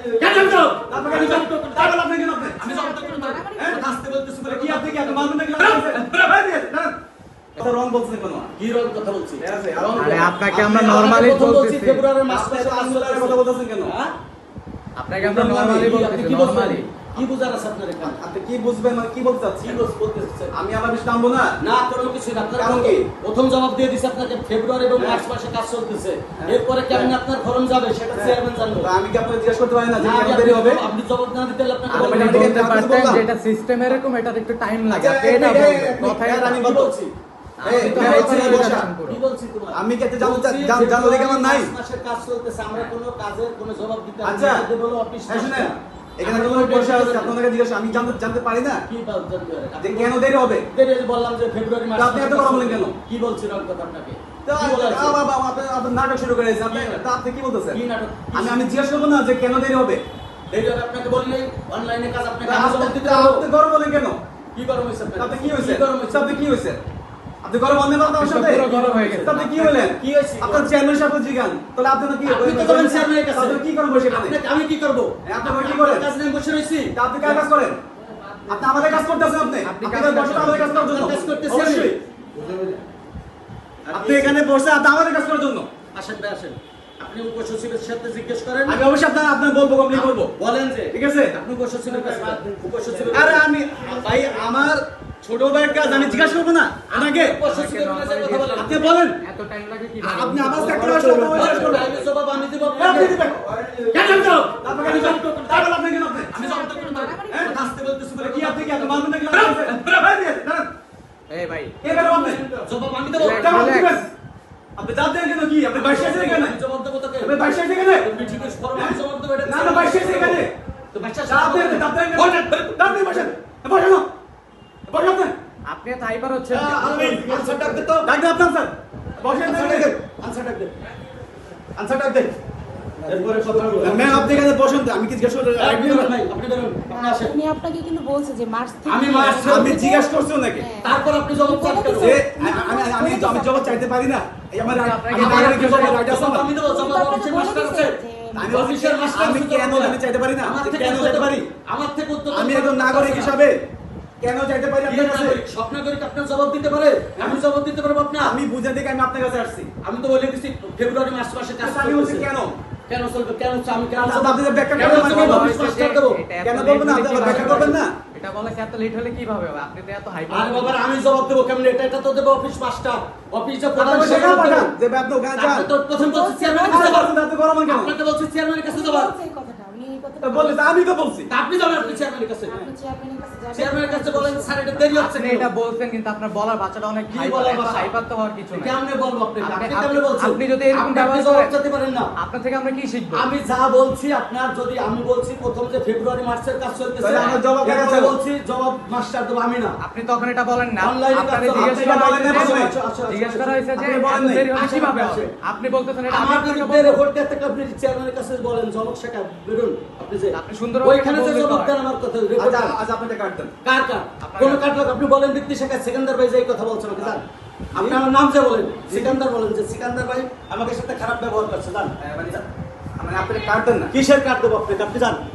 কেন আপনাকে আমরা নরমালি বলছি ফেব্রুয়ারির মাস থেকে আসলে কথা বলতেছেন কেন? আপনাকে আমরা নরমালি বলছি নরমালি কি বুঝার আছে আপনার এখানে? আপনি কি বুঝবেন মানে কি বলতে চাচ্ছি কি বলতে চাচ্ছেন? আমি আমার বেশি টানবো না না কোনো কিছু না আপনার কারণ কি? প্রথম জবাব দিয়ে দিছে আপনাকে ফেব্রুয়ারি এবং হ্যাঁ। মার্চ মাসে কাজ চলতেছে হ্যাঁ। এরপরে কেমন হ্যাঁ। আপনার ফরম যাবে সেটা। চেয়ারম্যান জানব আমি কি আপনাকে জিজ্ঞেস করতে পারি না যে না, আপনি- দেরি হবে আপনি জবাব না দিতে আপনাকে বলতে- পারতেন যে এটা সিস্টেম এরকম এটা একটু টাইম লাগে আচ্ছা, এটা কথাই আমি বলছি? আমি জান- কেমন নাই? মাসের কাজ চলতেছে আমরা কোনো কাজের কোনো জবাব দিতে আচ্ছা। আমাদের এখানে বসে আছে টেনশন জিজ্ঞাসা আমি জানতে জানতে পারি না। কি বল- জানতে পারেন? যে কেন দেরি হবে? দেরি বললাম যে ফেব্রুয়ারি মাস আপনি এত কথা বলেন কেন? কি বলছি কথা আপনাকে? তো কি বলা হয়েছে? আ- বাবা, আপনি আপনি নাটক শুরু করে আপনি আপনি কি বলতেছেন? কি নাটক? আমি আমি জিজ্ঞেস করব না যে কেন দেরি হবে। দেরি হবে আপনাকে বললে অনলাইনে কাজ আপনাকে আপনি তা গরম বলেন কেন? কি গরম হয়েছে আপনি কি হয়েছে? তা আপনি কি হয়েছে আপনি গরম অন্য কথা আমার সাথে? পুরো গরম হয়ে গেছেন। তা আপনি কি হলেন কি হয়েছে? আপনার চেয়ারম্যান সাহেব জিগান। তাহলে আপনি কি আপনি তো বলেন চেয়ারম্যানের কাছে। আপনি কি করেন বসে এখানে আমি কি করব? আপনি কি করেন? কাজ নিয়ে বসে রইছি তা আপনি কাজ করেন? আপনি আমাদের কাজ করতেছেন আপনি। আপনি আপনি কাজ কাজ বসে আমাদের কাজ করার জন্য। কাজ করতেছি আপনি এখানে বসে আপনি আমাদের কাজ করার জন্য। আসেন ভাই আসেন। আপনি উপসচিবের সাথে জিজ্ঞেস করেন। আমি অবশ্যই আপনার আপনার বলব কমপ্লিট করব বলেন যে ঠিক আছে? আপনি উপসচিবের কাছে উপসচিবের আরে কাছে- আমি ভাই আমার ছোট ভাইয়ের কাজ আমি জিজ্ঞাসা করব না বলেন আপনি বলেন এত টাইম আপনি আমার একটা আসলে আমি জিজ্ঞাসা করব। আমি জবাব আমি দিব হ্যাঁ, আপনি আপনাকে। আমি জবাব? তারপর কেন আপনি কেন আপনি? আমি জবাব দেব না। হ্যাঁ? আসতে বলতেছি বলে কি আপনি কি আপনি মানবেন নাকি না? দাঁড়ান, দাঁড়ান। এই ভাই কে বেরো আপনি? জবাব আমি দেব Relax, দিবেন। আপনি জানতে কেন কি? আপনি বাইশে আছেন এখানে? জবাব দেবো তোকে আপনি বাইশে আছেন এখানে? মিটিংয়ের ফরম আমি জবাব দেবো এটা না, না, বাইশে আছেন এখানে। তো বাচ্চা দাঁড়াতে আপনি, দাঁড়াতে আপনি। বলেন, দাঁড়াতে বসেন। বসেন না। আনসার ডাক দে তো। ডাক আপনার স্যার। বসেন আনসার ডাক দে। আনসার ডাক দে। আমি জিজ্ঞাসা করছি ওনাকে। তারপর আপনি জবাব আমি আমি জবাব চাইতে পারি না। কেন চাইতে না? আমি একজন নাগরিক হিসাবে কেন চাইতে পারি আপনার কাছে? নাগরিক? সব আপনার জবাব দিতে পারে? আমি জবাব দিতে পারব আপনার? আমি বুঝে থেকে আমি আপনার কাছে আসছি। আমি তো বলে দিচ্ছি ফেব্রুয়ারি মাস মাসে কাজ আমি বলছি কেন? কেন চলবে? কেন আমি কেন জবাব- আপনি ব্যাখ্যা করবেন, জবাব আমি অফিস মাস্টার দেবো? কেন বলবেন না? আপনি ব্যাখ্যা করবেন না? এটা বলে এত লেট হলে কীভাবে হবে? আপনি তো এত আরে আমি জবাব দেবো কেমন? এটা এটা তো দেবো অফিস মাস্টার অফিসে প্রধান আপনি সেখানে সেখানে পাঠান যে আপনি ওখানে যান। তো প্রথম বলছি চেয়ারম্যানের আপনি কাছে বলছি চেয়ারম্যানের কাছে বললে আমি তো বলছি। আপনি যাবেন আপনি চেয়ারম্যানের কাছে? আপনি চেয়ারম্যানের কাছে যাবেন। চেয়ারম্যানের কাছে বলেন স্যার এটা দেরি হচ্ছে আপনি এটা বলছেন কিন্তু আপনার বলার বাচ্চাটা অনেক কি বলার ভাষা? হাইপার তো হওয়ার কিছু নাই। কেমনে বলব আপনি- আপনি আপনি- কেমনে বলছেন? আপনি যদি এরকম ব্যবহার জবাব করেন- চাইতে পারেন না। আপনার থেকে আমরা কি শিখব? আমি যা বলছি আপনার যদি আমি বলছি প্রথম যে ফেব্রুয়ারি মাসের কাজ চলতেছে জবাব বলছি জবাব মাস্টার দেবো আমি না। আপনি তখন এটা বলেন না। আপনারে জিজ্ঞেস করা হয়েছে। আচ্ছা, আচ্ছা, জিজ্ঞেস আচ্ছা, করা হয়েছে যে আপনি। দেরি কীভাবে। হবে বলতেছেন এটা আমার আপনি চেয়ারম্যানের কাছে বলেন জনক শেখা বেরোন। আপনি যে আপনি সুন্দরভাবে ওইখানে যে জবাব দেন আমার কথা আচ্ছা আচ্ছা আপনি এটা কাট দেন। কার কার? কোন কার? কার লোক আপনি বলেন দীপ্তি শেখা সেকেন্দার ভাই যে কথা বলছেন আপনি জান। আপনি আমার নাম যে বলেন সিকান্দার বলেন যে সিকান্দার ভাই আমাকে সাথে খারাপ ব্যবহার করছে জান। মানে আপনি কাট দেন না। কিসের কার্ড দেবো আপনাকে আপনি জান।